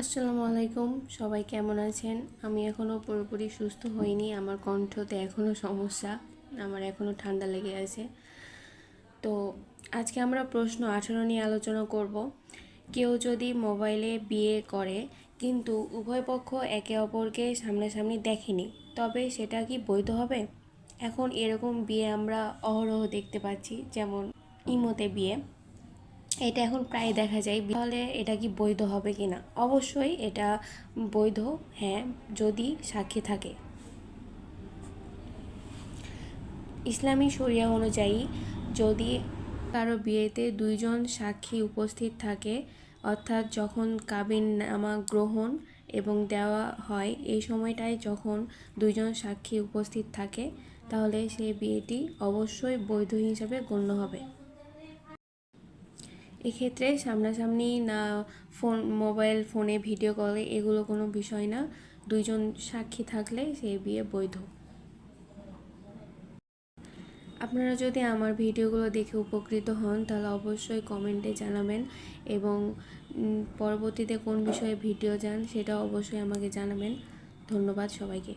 আসসালামু আলাইকুম। সবাই কেমন আছেন? আমি এখনও পুরোপুরি সুস্থ হইনি। আমার কণ্ঠতে এখনও সমস্যা। আমার এখনও ঠান্ডা লেগে আছে। তো আজকে আমরা প্রশ্ন আঠারো নিয়ে আলোচনা করব। কেউ যদি মোবাইলে বিয়ে করে, কিন্তু উভয় পক্ষ একে অপরকে সামনাসামনি দেখেনি, তবে সেটা কি বৈধ হবে? এখন এরকম বিয়ে আমরা অহরহ দেখতে পাচ্ছি, যেমন ইমোতে বিয়ে। এটা এখন প্রায় দেখা যায়। তাহলে এটা কি বৈধ হবে কি না? অবশ্যই এটা বৈধ হ্যাঁ যদি সাক্ষী থাকে। ইসলামী শরিয়া অনুযায়ী যদি কারও বিয়েতে দুইজন সাক্ষী উপস্থিত থাকে, অর্থাৎ যখন কাবিন নামা গ্রহণ এবং দেওয়া হয়, এই সময়টায় যখন দুইজন সাক্ষী উপস্থিত থাকে, তাহলে সেই বিয়েটি অবশ্যই বৈধ হিসাবে গণ্য হবে। এক্ষেত্রে সামনাসামনি, না, ফোন, মোবাইল, ফোনে ভিডিও কলে এগুলো কোনো বিষয় না। দুইজন সাক্ষী থাকলে সেই বিয়ে বৈধ। আপনারা যদি আমার ভিডিওগুলো দেখে উপকৃত হন, তাহলে অবশ্যই কমেন্টে জানাবেন এবং পরবর্তীতে কোন বিষয়ে ভিডিও চান সেটা অবশ্যই আমাকে জানাবেন। ধন্যবাদ সবাইকে।